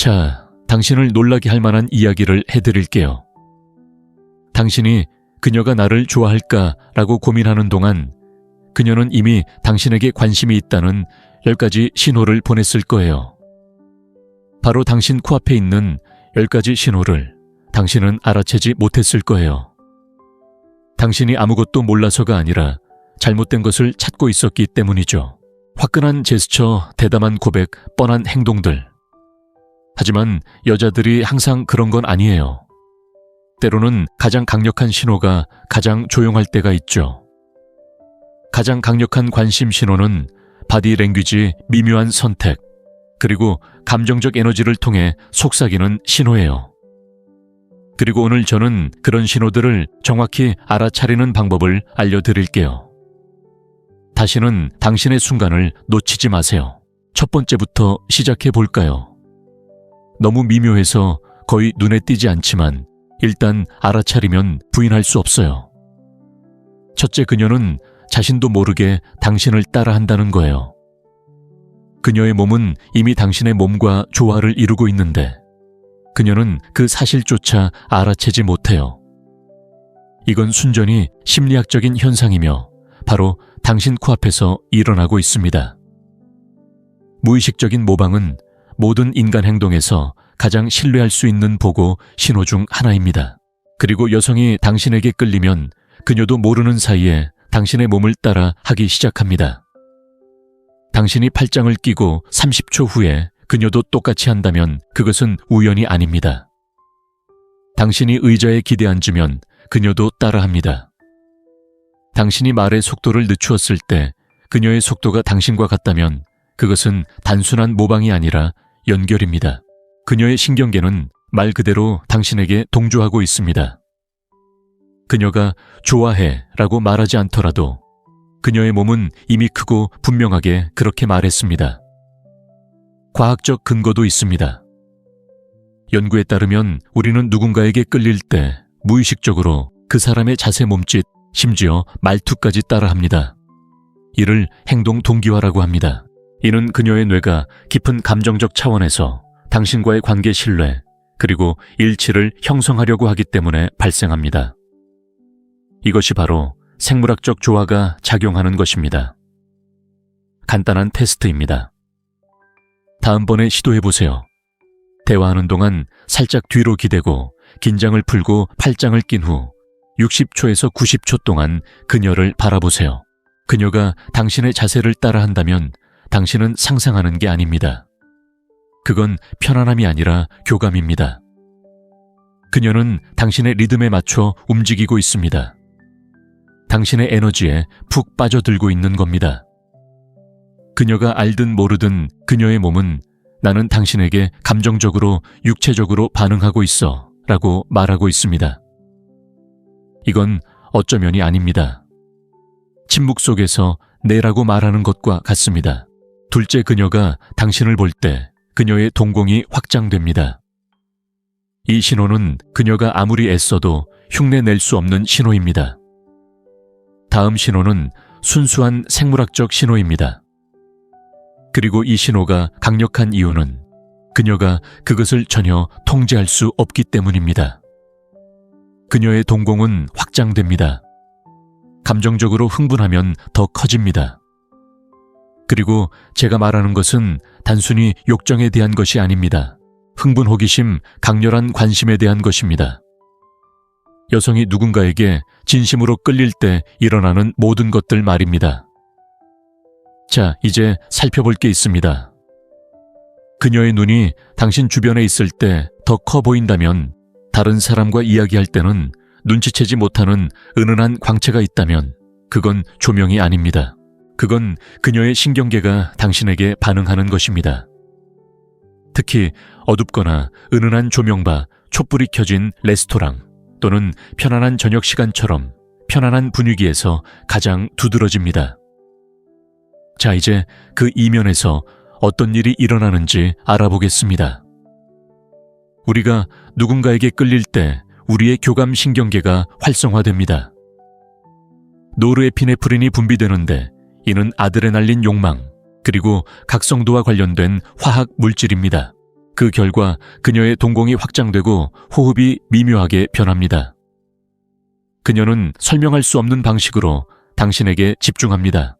자, 당신을 놀라게 할 만한 이야기를 해드릴게요. 당신이 그녀가 나를 좋아할까라고 고민하는 동안 그녀는 이미 당신에게 관심이 있다는 10가지 신호를 보냈을 거예요. 바로 당신 코앞에 있는 10가지 신호를 당신은 알아채지 못했을 거예요. 당신이 아무것도 몰라서가 아니라 잘못된 것을 찾고 있었기 때문이죠. 화끈한 제스처, 대담한 고백, 뻔한 행동들. 하지만 여자들이 항상 그런 건 아니에요. 때로는 가장 강력한 신호가 가장 조용할 때가 있죠. 가장 강력한 관심 신호는 바디 랭귀지 미묘한 선택, 그리고 감정적 에너지를 통해 속삭이는 신호예요. 그리고 오늘 저는 그런 신호들을 정확히 알아차리는 방법을 알려드릴게요. 다시는 당신의 순간을 놓치지 마세요. 첫 번째부터 시작해 볼까요? 너무 미묘해서 거의 눈에 띄지 않지만 일단 알아차리면 부인할 수 없어요. 첫째 그녀는 자신도 모르게 당신을 따라한다는 거예요. 그녀의 몸은 이미 당신의 몸과 조화를 이루고 있는데 그녀는 그 사실조차 알아채지 못해요. 이건 순전히 심리학적인 현상이며 바로 당신 코앞에서 일어나고 있습니다. 무의식적인 모방은 모든 인간 행동에서 가장 신뢰할 수 있는 보고 신호 중 하나입니다. 그리고 여성이 당신에게 끌리면 그녀도 모르는 사이에 당신의 몸을 따라 하기 시작합니다. 당신이 팔짱을 끼고 30초 후에 그녀도 똑같이 한다면 그것은 우연이 아닙니다. 당신이 의자에 기대 앉으면 그녀도 따라합니다. 당신이 말의 속도를 늦추었을 때 그녀의 속도가 당신과 같다면 그것은 단순한 모방이 아니라 연결입니다. 그녀의 신경계는 말 그대로 당신에게 동조하고 있습니다. 그녀가 좋아해 라고 말하지 않더라도 그녀의 몸은 이미 크고 분명하게 그렇게 말했습니다. 과학적 근거도 있습니다. 연구에 따르면 우리는 누군가에게 끌릴 때 무의식적으로 그 사람의 자세 몸짓, 심지어 말투까지 따라합니다. 이를 행동 동기화라고 합니다. 이는 그녀의 뇌가 깊은 감정적 차원에서 당신과의 관계 신뢰, 그리고 일치를 형성하려고 하기 때문에 발생합니다. 이것이 바로 생물학적 조화가 작용하는 것입니다. 간단한 테스트입니다. 다음번에 시도해 보세요. 대화하는 동안 살짝 뒤로 기대고 긴장을 풀고 팔짱을 낀 후 60초에서 90초 동안 그녀를 바라보세요. 그녀가 당신의 자세를 따라 한다면 당신은 상상하는 게 아닙니다. 그건 편안함이 아니라 교감입니다. 그녀는 당신의 리듬에 맞춰 움직이고 있습니다. 당신의 에너지에 푹 빠져들고 있는 겁니다. 그녀가 알든 모르든 그녀의 몸은 나는 당신에게 감정적으로 육체적으로 반응하고 있어 라고 말하고 있습니다. 이건 어쩌면이 아닙니다. 침묵 속에서 내라고 말하는 것과 같습니다. 둘째 그녀가 당신을 볼 때 그녀의 동공이 확장됩니다. 이 신호는 그녀가 아무리 애써도 흉내 낼 수 없는 신호입니다. 다음 신호는 순수한 생물학적 신호입니다. 그리고 이 신호가 강력한 이유는 그녀가 그것을 전혀 통제할 수 없기 때문입니다. 그녀의 동공은 확장됩니다. 감정적으로 흥분하면 더 커집니다. 그리고 제가 말하는 것은 단순히 욕정에 대한 것이 아닙니다. 흥분, 호기심, 강렬한 관심에 대한 것입니다. 여성이 누군가에게 진심으로 끌릴 때 일어나는 모든 것들 말입니다. 자, 이제 살펴볼 게 있습니다. 그녀의 눈이 당신 주변에 있을 때 더 커 보인다면 다른 사람과 이야기할 때는 눈치채지 못하는 은은한 광채가 있다면 그건 조명이 아닙니다. 그건 그녀의 신경계가 당신에게 반응하는 것입니다. 특히 어둡거나 은은한 조명바, 촛불이 켜진 레스토랑 또는 편안한 저녁 시간처럼 편안한 분위기에서 가장 두드러집니다. 자, 이제 그 이면에서 어떤 일이 일어나는지 알아보겠습니다. 우리가 누군가에게 끌릴 때 우리의 교감 신경계가 활성화됩니다. 노르에피네프린이 분비되는데 이는 아드레날린 욕망 그리고 각성도와 관련된 화학 물질입니다. 그 결과 그녀의 동공이 확장되고 호흡이 미묘하게 변합니다. 그녀는 설명할 수 없는 방식으로 당신에게 집중합니다.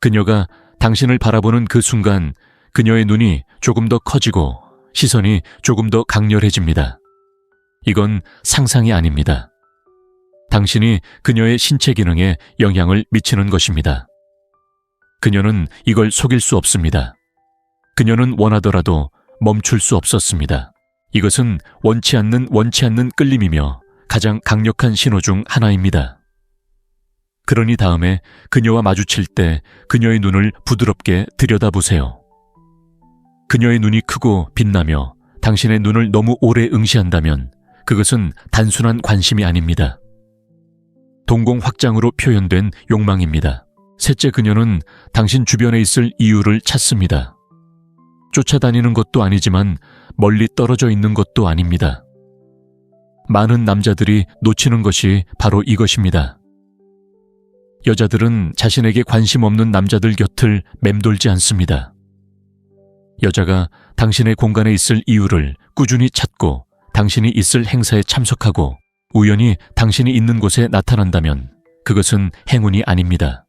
그녀가 당신을 바라보는 그 순간 그녀의 눈이 조금 더 커지고 시선이 조금 더 강렬해집니다. 이건 상상이 아닙니다. 당신이 그녀의 신체 기능에 영향을 미치는 것입니다. 그녀는 이걸 속일 수 없습니다. 그녀는 원하더라도 멈출 수 없었습니다. 이것은 원치 않는 원치 않는 끌림이며 가장 강력한 신호 중 하나입니다. 그러니 다음에 그녀와 마주칠 때 그녀의 눈을 부드럽게 들여다보세요. 그녀의 눈이 크고 빛나며 당신의 눈을 너무 오래 응시한다면 그것은 단순한 관심이 아닙니다. 동공 확장으로 표현된 욕망입니다. 셋째 그녀는 당신 주변에 있을 이유를 찾습니다. 쫓아다니는 것도 아니지만 멀리 떨어져 있는 것도 아닙니다. 많은 남자들이 놓치는 것이 바로 이것입니다. 여자들은 자신에게 관심 없는 남자들 곁을 맴돌지 않습니다. 여자가 당신의 공간에 있을 이유를 꾸준히 찾고 당신이 있을 행사에 참석하고 우연히 당신이 있는 곳에 나타난다면 그것은 행운이 아닙니다.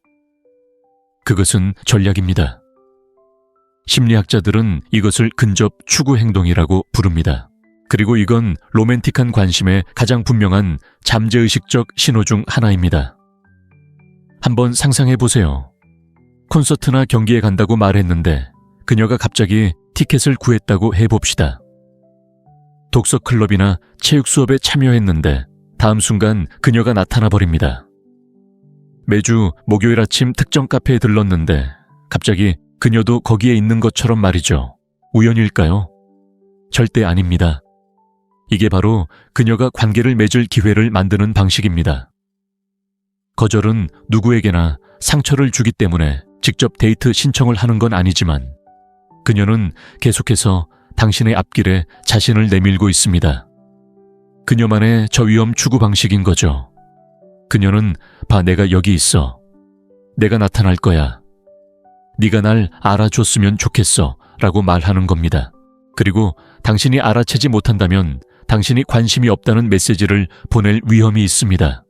그것은 전략입니다. 심리학자들은 이것을 근접 추구 행동이라고 부릅니다. 그리고 이건 로맨틱한 관심의 가장 분명한 잠재의식적 신호 중 하나입니다. 한번 상상해 보세요. 콘서트나 경기에 간다고 말했는데 그녀가 갑자기 티켓을 구했다고 해봅시다. 독서 클럽이나 체육 수업에 참여했는데 다음 순간 그녀가 나타나 버립니다. 매주 목요일 아침 특정 카페에 들렀는데 갑자기 그녀도 거기에 있는 것처럼 말이죠. 우연일까요? 절대 아닙니다. 이게 바로 그녀가 관계를 맺을 기회를 만드는 방식입니다. 거절은 누구에게나 상처를 주기 때문에 직접 데이트 신청을 하는 건 아니지만 그녀는 계속해서 당신의 앞길에 자신을 내밀고 있습니다. 그녀만의 저위험 추구 방식인 거죠. 그녀는 봐 내가 여기 있어. 내가 나타날 거야. 네가 날 알아줬으면 좋겠어. 라고 말하는 겁니다. 그리고 당신이 알아채지 못한다면 당신이 관심이 없다는 메시지를 보낼 위험이 있습니다.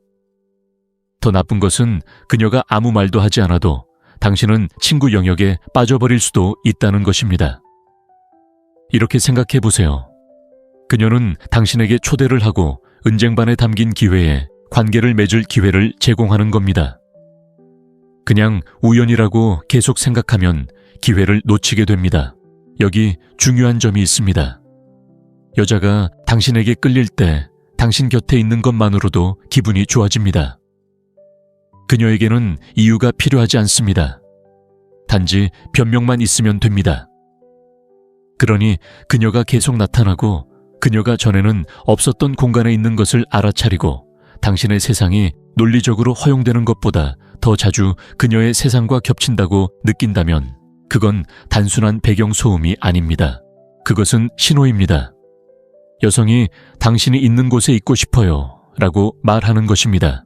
더 나쁜 것은 그녀가 아무 말도 하지 않아도 당신은 친구 영역에 빠져버릴 수도 있다는 것입니다. 이렇게 생각해 보세요. 그녀는 당신에게 초대를 하고 은쟁반에 담긴 기회에 관계를 맺을 기회를 제공하는 겁니다. 그냥 우연이라고 계속 생각하면 기회를 놓치게 됩니다. 여기 중요한 점이 있습니다. 여자가 당신에게 끌릴 때 당신 곁에 있는 것만으로도 기분이 좋아집니다. 그녀에게는 이유가 필요하지 않습니다. 단지 변명만 있으면 됩니다. 그러니 그녀가 계속 나타나고 그녀가 전에는 없었던 공간에 있는 것을 알아차리고 당신의 세상이 논리적으로 허용되는 것보다 더 자주 그녀의 세상과 겹친다고 느낀다면 그건 단순한 배경 소음이 아닙니다. 그것은 신호입니다. 여성이 당신이 있는 곳에 있고 싶어요. 라고 말하는 것입니다.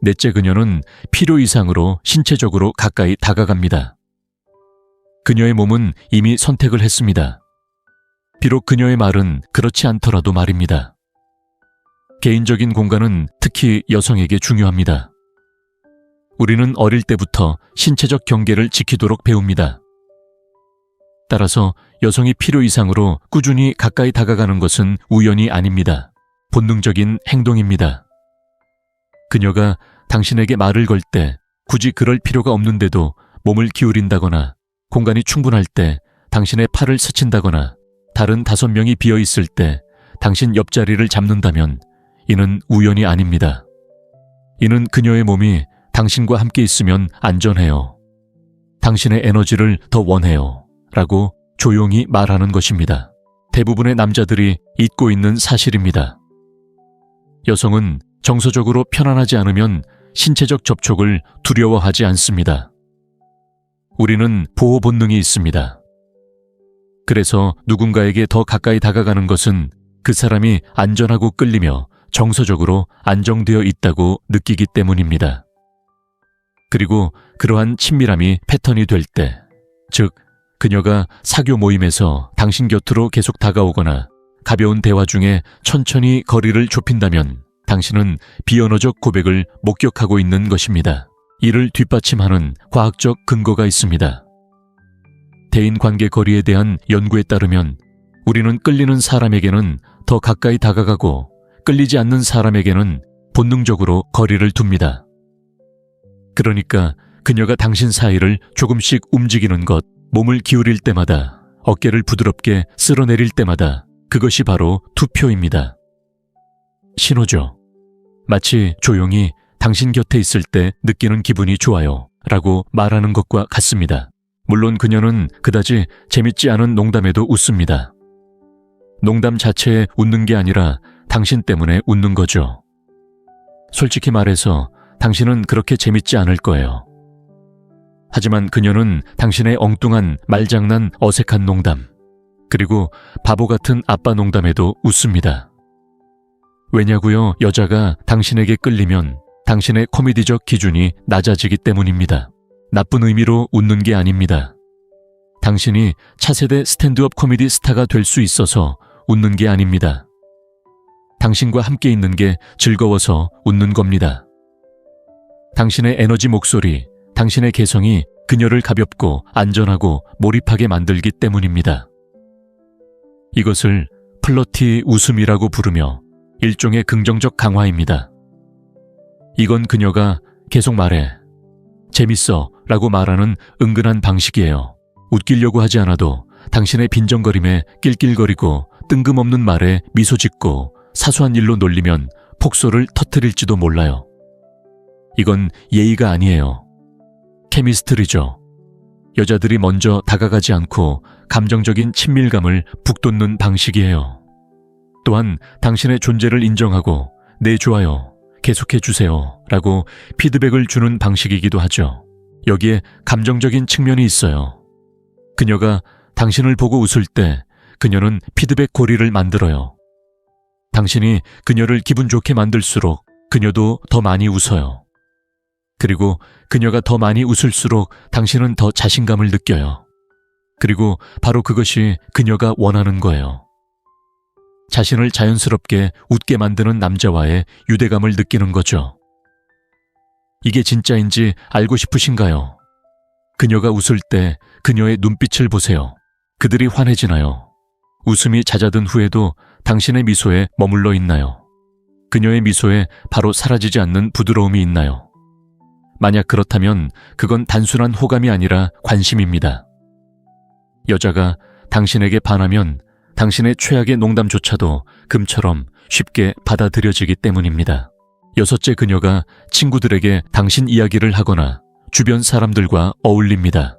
넷째 그녀는 필요 이상으로 신체적으로 가까이 다가갑니다. 그녀의 몸은 이미 선택을 했습니다. 비록 그녀의 말은 그렇지 않더라도 말입니다. 개인적인 공간은 특히 여성에게 중요합니다. 우리는 어릴 때부터 신체적 경계를 지키도록 배웁니다. 따라서 여성이 필요 이상으로 꾸준히 가까이 다가가는 것은 우연이 아닙니다. 본능적인 행동입니다. 그녀가 당신에게 말을 걸 때 굳이 그럴 필요가 없는데도 몸을 기울인다거나 공간이 충분할 때 당신의 팔을 스친다거나 다른 다섯 명이 비어 있을 때 당신 옆자리를 잡는다면 이는 우연이 아닙니다. 이는 그녀의 몸이 당신과 함께 있으면 안전해요. 당신의 에너지를 더 원해요. 라고 조용히 말하는 것입니다. 대부분의 남자들이 잊고 있는 사실입니다. 여성은 정서적으로 편안하지 않으면 신체적 접촉을 두려워하지 않습니다. 우리는 보호 본능이 있습니다. 그래서 누군가에게 더 가까이 다가가는 것은 그 사람이 안전하고 끌리며 정서적으로 안정되어 있다고 느끼기 때문입니다. 그리고 그러한 친밀함이 패턴이 될 때, 즉, 그녀가 사교 모임에서 당신 곁으로 계속 다가오거나 가벼운 대화 중에 천천히 거리를 좁힌다면 당신은 비언어적 고백을 목격하고 있는 것입니다. 이를 뒷받침하는 과학적 근거가 있습니다. 대인 관계 거리에 대한 연구에 따르면 우리는 끌리는 사람에게는 더 가까이 다가가고 끌리지 않는 사람에게는 본능적으로 거리를 둡니다. 그러니까 그녀가 당신 사이를 조금씩 움직이는 것, 몸을 기울일 때마다, 어깨를 부드럽게 쓸어내릴 때마다 그것이 바로 투표입니다. 신호죠. 마치 조용히 당신 곁에 있을 때 느끼는 기분이 좋아요. 라고 말하는 것과 같습니다. 물론 그녀는 그다지 재밌지 않은 농담에도 웃습니다. 농담 자체에 웃는 게 아니라 당신 때문에 웃는 거죠. 솔직히 말해서 당신은 그렇게 재밌지 않을 거예요. 하지만 그녀는 당신의 엉뚱한 말장난 어색한 농담, 그리고 바보 같은 아빠 농담에도 웃습니다. 왜냐고요? 여자가 당신에게 끌리면 당신의 코미디적 기준이 낮아지기 때문입니다. 나쁜 의미로 웃는 게 아닙니다. 당신이 차세대 스탠드업 코미디 스타가 될 수 있어서 웃는 게 아닙니다. 당신과 함께 있는 게 즐거워서 웃는 겁니다. 당신의 에너지 목소리, 당신의 개성이 그녀를 가볍고 안전하고 몰입하게 만들기 때문입니다. 이것을 플러티 웃음이라고 부르며 일종의 긍정적 강화입니다. 이건 그녀가 계속 말해. 재밌어 라고 말하는 은근한 방식이에요. 웃기려고 하지 않아도 당신의 빈정거림에 낄낄거리고 뜬금없는 말에 미소 짓고 사소한 일로 놀리면 폭소를 터뜨릴지도 몰라요. 이건 예의가 아니에요. 케미스트리죠. 여자들이 먼저 다가가지 않고 감정적인 친밀감을 북돋는 방식이에요. 또한 당신의 존재를 인정하고 네 좋아요, 계속해 주세요 라고 피드백을 주는 방식이기도 하죠. 여기에 감정적인 측면이 있어요. 그녀가 당신을 보고 웃을 때 그녀는 피드백 고리를 만들어요. 당신이 그녀를 기분 좋게 만들수록 그녀도 더 많이 웃어요. 그리고 그녀가 더 많이 웃을수록 당신은 더 자신감을 느껴요. 그리고 바로 그것이 그녀가 원하는 거예요. 자신을 자연스럽게 웃게 만드는 남자와의 유대감을 느끼는 거죠. 이게 진짜인지 알고 싶으신가요? 그녀가 웃을 때 그녀의 눈빛을 보세요. 그들이 환해지나요? 웃음이 잦아든 후에도 당신의 미소에 머물러 있나요? 그녀의 미소에 바로 사라지지 않는 부드러움이 있나요? 만약 그렇다면 그건 단순한 호감이 아니라 관심입니다. 여자가 당신에게 반하면 당신의 최악의 농담조차도 금처럼 쉽게 받아들여지기 때문입니다. 여섯째 그녀가 친구들에게 당신 이야기를 하거나 주변 사람들과 어울립니다.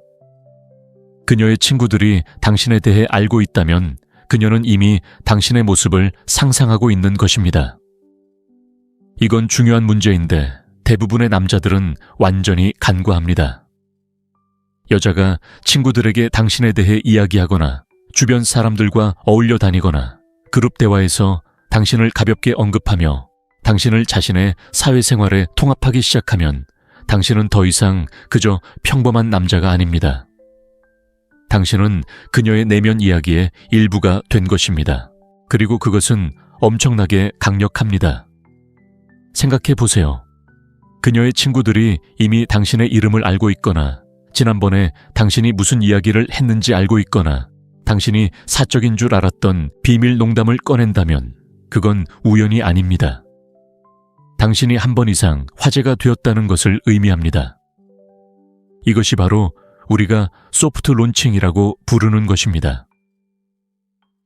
그녀의 친구들이 당신에 대해 알고 있다면 그녀는 이미 당신의 모습을 상상하고 있는 것입니다. 이건 중요한 문제인데 대부분의 남자들은 완전히 간과합니다. 여자가 친구들에게 당신에 대해 이야기하거나 주변 사람들과 어울려 다니거나 그룹 대화에서 당신을 가볍게 언급하며 당신을 자신의 사회생활에 통합하기 시작하면 당신은 더 이상 그저 평범한 남자가 아닙니다. 당신은 그녀의 내면 이야기의 일부가 된 것입니다. 그리고 그것은 엄청나게 강력합니다. 생각해 보세요. 그녀의 친구들이 이미 당신의 이름을 알고 있거나 지난번에 당신이 무슨 이야기를 했는지 알고 있거나 당신이 사적인 줄 알았던 비밀 농담을 꺼낸다면 그건 우연이 아닙니다. 당신이 한 번 이상 화제가 되었다는 것을 의미합니다. 이것이 바로 우리가 소프트 론칭이라고 부르는 것입니다.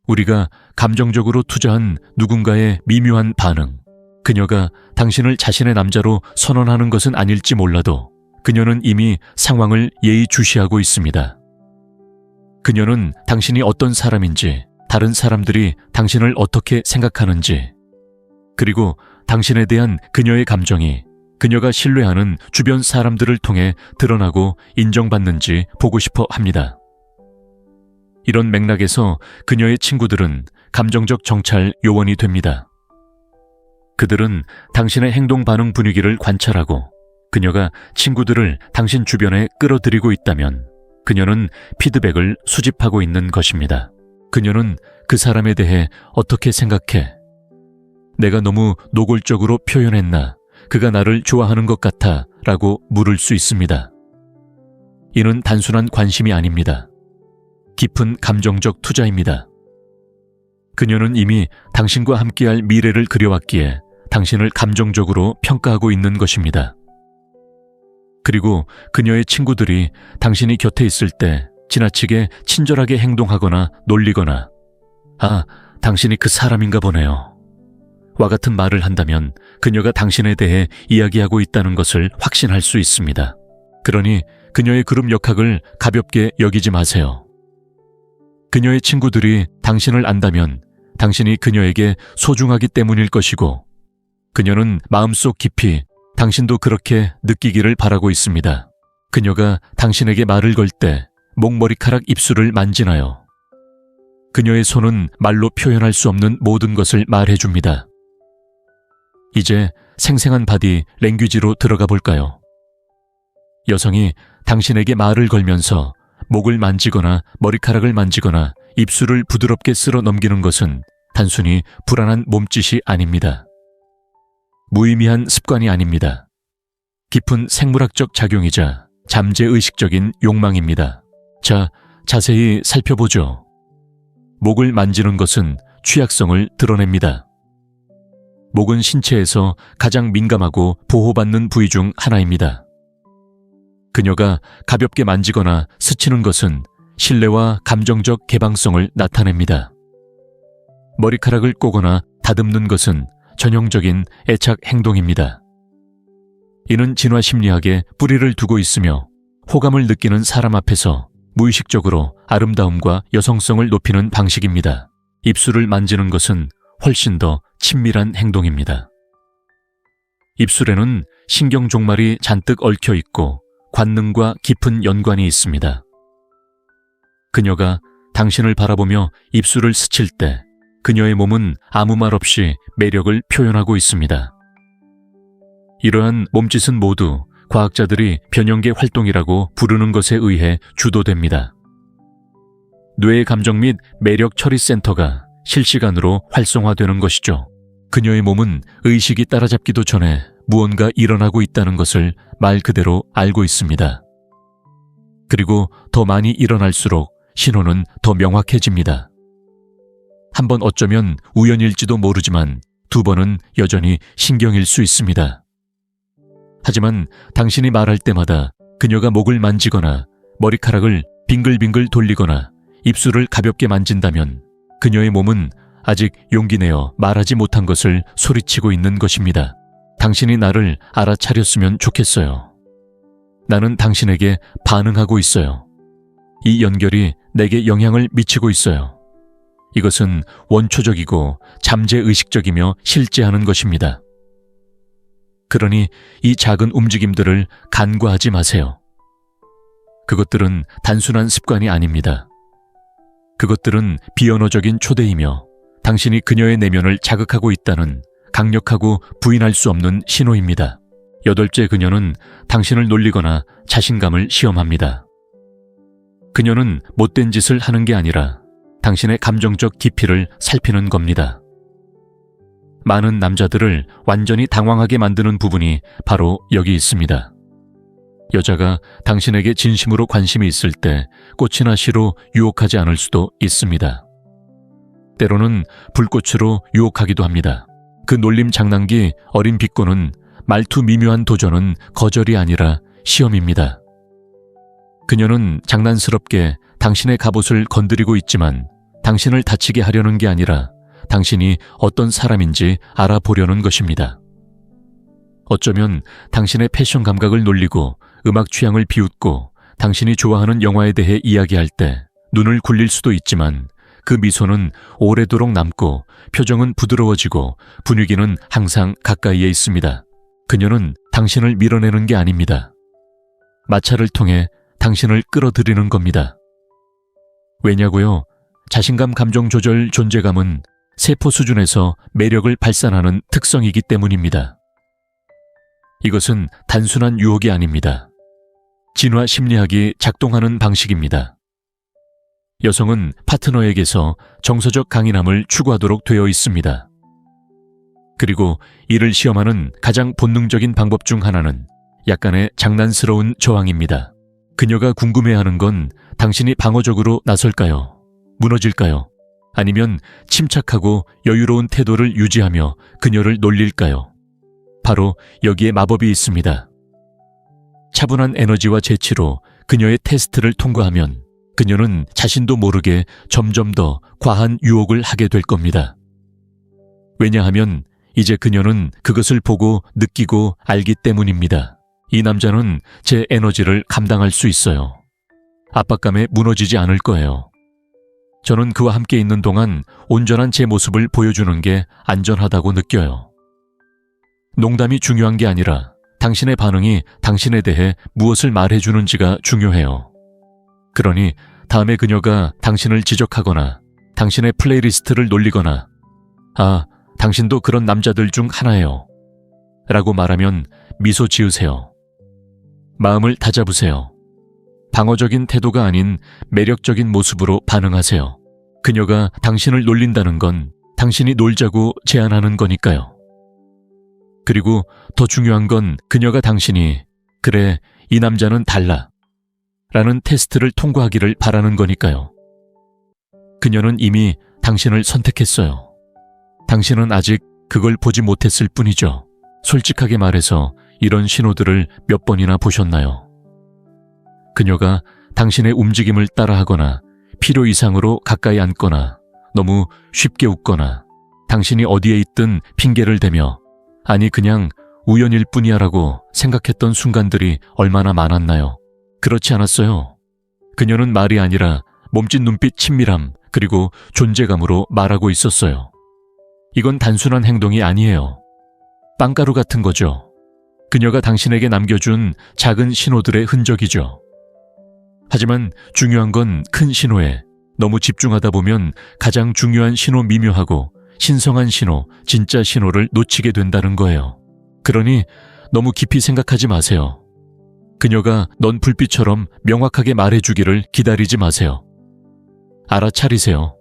우리가 감정적으로 투자한 누군가의 미묘한 반응, 그녀가 당신을 자신의 남자로 선언하는 것은 아닐지 몰라도 그녀는 이미 상황을 예의주시하고 있습니다. 그녀는 당신이 어떤 사람인지, 다른 사람들이 당신을 어떻게 생각하는지, 그리고 당신에 대한 그녀의 감정이 그녀가 신뢰하는 주변 사람들을 통해 드러나고 인정받는지 보고 싶어 합니다. 이런 맥락에서 그녀의 친구들은 감정적 정찰 요원이 됩니다. 그들은 당신의 행동 반응 분위기를 관찰하고 그녀가 친구들을 당신 주변에 끌어들이고 있다면 그녀는 피드백을 수집하고 있는 것입니다. 그녀는 그 사람에 대해 어떻게 생각해? 내가 너무 노골적으로 표현했나? 그가 나를 좋아하는 것 같아 라고 물을 수 있습니다. 이는 단순한 관심이 아닙니다. 깊은 감정적 투자입니다. 그녀는 이미 당신과 함께할 미래를 그려왔기에 당신을 감정적으로 평가하고 있는 것입니다. 그리고 그녀의 친구들이 당신이 곁에 있을 때 지나치게 친절하게 행동하거나 놀리거나 아, 당신이 그 사람인가 보네요. 와 같은 말을 한다면 그녀가 당신에 대해 이야기하고 있다는 것을 확신할 수 있습니다. 그러니 그녀의 그룹 역학을 가볍게 여기지 마세요. 그녀의 친구들이 당신을 안다면 당신이 그녀에게 소중하기 때문일 것이고 그녀는 마음속 깊이 당신도 그렇게 느끼기를 바라고 있습니다. 그녀가 당신에게 말을 걸 때 목머리카락 입술을 만지나요? 그녀의 손은 말로 표현할 수 없는 모든 것을 말해줍니다. 이제 생생한 바디 랭귀지로 들어가 볼까요? 여성이 당신에게 말을 걸면서 목을 만지거나 머리카락을 만지거나 입술을 부드럽게 쓸어 넘기는 것은 단순히 불안한 몸짓이 아닙니다. 무의미한 습관이 아닙니다. 깊은 생물학적 작용이자 잠재의식적인 욕망입니다. 자, 자세히 살펴보죠. 목을 만지는 것은 취약성을 드러냅니다. 목은 신체에서 가장 민감하고 보호받는 부위 중 하나입니다. 그녀가 가볍게 만지거나 스치는 것은 신뢰와 감정적 개방성을 나타냅니다. 머리카락을 꼬거나 다듬는 것은 전형적인 애착 행동입니다. 이는 진화 심리학에 뿌리를 두고 있으며 호감을 느끼는 사람 앞에서 무의식적으로 아름다움과 여성성을 높이는 방식입니다. 입술을 만지는 것은 훨씬 더 친밀한 행동입니다. 입술에는 신경 종말이 잔뜩 얽혀 있고 관능과 깊은 연관이 있습니다. 그녀가 당신을 바라보며 입술을 스칠 때 그녀의 몸은 아무 말 없이 매력을 표현하고 있습니다. 이러한 몸짓은 모두 과학자들이 변형계 활동이라고 부르는 것에 의해 주도됩니다. 뇌의 감정 및 매력 처리 센터가 실시간으로 활성화되는 것이죠. 그녀의 몸은 의식이 따라잡기도 전에 무언가 일어나고 있다는 것을 말 그대로 알고 있습니다. 그리고 더 많이 일어날수록 신호는 더 명확해집니다. 한 번 어쩌면 우연일지도 모르지만 두 번은 여전히 신경일 수 있습니다. 하지만 당신이 말할 때마다 그녀가 목을 만지거나 머리카락을 빙글빙글 돌리거나 입술을 가볍게 만진다면 그녀의 몸은 아직 용기 내어 말하지 못한 것을 소리치고 있는 것입니다. 당신이 나를 알아차렸으면 좋겠어요. 나는 당신에게 반응하고 있어요. 이 연결이 내게 영향을 미치고 있어요. 이것은 원초적이고 잠재의식적이며 실제하는 것입니다. 그러니 이 작은 움직임들을 간과하지 마세요. 그것들은 단순한 습관이 아닙니다. 그것들은 비언어적인 초대이며 당신이 그녀의 내면을 자극하고 있다는 강력하고 부인할 수 없는 신호입니다. 여덟째 그녀는 당신을 놀리거나 자신감을 시험합니다. 그녀는 못된 짓을 하는 게 아니라 당신의 감정적 깊이를 살피는 겁니다. 많은 남자들을 완전히 당황하게 만드는 부분이 바로 여기 있습니다. 여자가 당신에게 진심으로 관심이 있을 때 꽃이나 시로 유혹하지 않을 수도 있습니다. 때로는 불꽃으로 유혹하기도 합니다. 그 놀림 장난기 어린 비꼬는 말투 미묘한 도전은 거절이 아니라 시험입니다. 그녀는 장난스럽게 당신의 갑옷을 건드리고 있지만 당신을 다치게 하려는 게 아니라 당신이 어떤 사람인지 알아보려는 것입니다. 어쩌면 당신의 패션 감각을 놀리고 음악 취향을 비웃고 당신이 좋아하는 영화에 대해 이야기할 때 눈을 굴릴 수도 있지만 그 미소는 오래도록 남고 표정은 부드러워지고 분위기는 항상 가까이에 있습니다. 그녀는 당신을 밀어내는 게 아닙니다. 마찰을 통해 당신을 끌어들이는 겁니다. 왜냐고요? 자신감 감정 조절 존재감은 세포 수준에서 매력을 발산하는 특성이기 때문입니다. 이것은 단순한 유혹이 아닙니다. 진화 심리학이 작동하는 방식입니다. 여성은 파트너에게서 정서적 강인함을 추구하도록 되어 있습니다. 그리고 이를 시험하는 가장 본능적인 방법 중 하나는 약간의 장난스러운 저항입니다. 그녀가 궁금해하는 건 당신이 방어적으로 나설까요? 무너질까요? 아니면 침착하고 여유로운 태도를 유지하며 그녀를 놀릴까요? 바로 여기에 마법이 있습니다. 차분한 에너지와 재치로 그녀의 테스트를 통과하면 그녀는 자신도 모르게 점점 더 과한 유혹을 하게 될 겁니다. 왜냐하면 이제 그녀는 그것을 보고 느끼고 알기 때문입니다. 이 남자는 제 에너지를 감당할 수 있어요. 압박감에 무너지지 않을 거예요. 저는 그와 함께 있는 동안 온전한 제 모습을 보여주는 게 안전하다고 느껴요. 농담이 중요한 게 아니라 당신의 반응이 당신에 대해 무엇을 말해주는지가 중요해요. 그러니 다음에 그녀가 당신을 지적하거나 당신의 플레이리스트를 놀리거나 아, 당신도 그런 남자들 중 하나예요. 라고 말하면 미소 지으세요. 마음을 다잡으세요. 방어적인 태도가 아닌 매력적인 모습으로 반응하세요. 그녀가 당신을 놀린다는 건 당신이 놀자고 제안하는 거니까요. 그리고 더 중요한 건 그녀가 당신이 그래, 이 남자는 달라. 라는 테스트를 통과하기를 바라는 거니까요. 그녀는 이미 당신을 선택했어요. 당신은 아직 그걸 보지 못했을 뿐이죠. 솔직하게 말해서 이런 신호들을 몇 번이나 보셨나요? 그녀가 당신의 움직임을 따라하거나 필요 이상으로 가까이 앉거나 너무 쉽게 웃거나 당신이 어디에 있든 핑계를 대며 아니 그냥 우연일 뿐이야라고 생각했던 순간들이 얼마나 많았나요? 그렇지 않았어요. 그녀는 말이 아니라 몸짓 눈빛 친밀함 그리고 존재감으로 말하고 있었어요. 이건 단순한 행동이 아니에요. 빵가루 같은 거죠. 그녀가 당신에게 남겨준 작은 신호들의 흔적이죠. 하지만 중요한 건 큰 신호에 너무 집중하다 보면 가장 중요한 신호 미묘하고 신성한 신호, 진짜 신호를 놓치게 된다는 거예요. 그러니 너무 깊이 생각하지 마세요. 그녀가 넌 불빛처럼 명확하게 말해주기를 기다리지 마세요. 알아차리세요.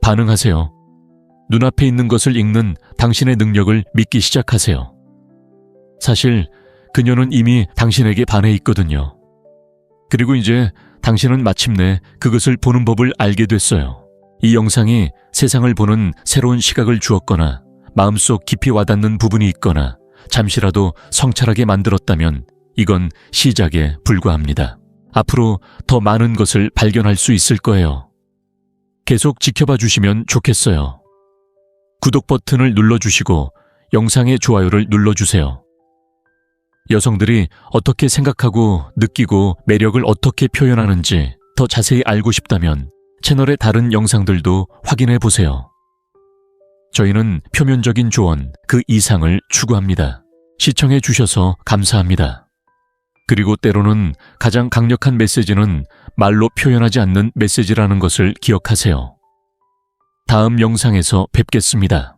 반응하세요. 눈앞에 있는 것을 읽는 당신의 능력을 믿기 시작하세요. 사실 그녀는 이미 당신에게 반해 있거든요. 그리고 이제 당신은 마침내 그것을 보는 법을 알게 됐어요. 이 영상이 세상을 보는 새로운 시각을 주었거나 마음속 깊이 와닿는 부분이 있거나 잠시라도 성찰하게 만들었다면 이건 시작에 불과합니다. 앞으로 더 많은 것을 발견할 수 있을 거예요. 계속 지켜봐 주시면 좋겠어요. 구독 버튼을 눌러주시고 영상의 좋아요를 눌러주세요. 여성들이 어떻게 생각하고 느끼고 매력을 어떻게 표현하는지 더 자세히 알고 싶다면 채널의 다른 영상들도 확인해 보세요. 저희는 표면적인 조언 그 이상을 추구합니다. 시청해 주셔서 감사합니다. 그리고 때로는 가장 강력한 메시지는 말로 표현하지 않는 메시지라는 것을 기억하세요. 다음 영상에서 뵙겠습니다.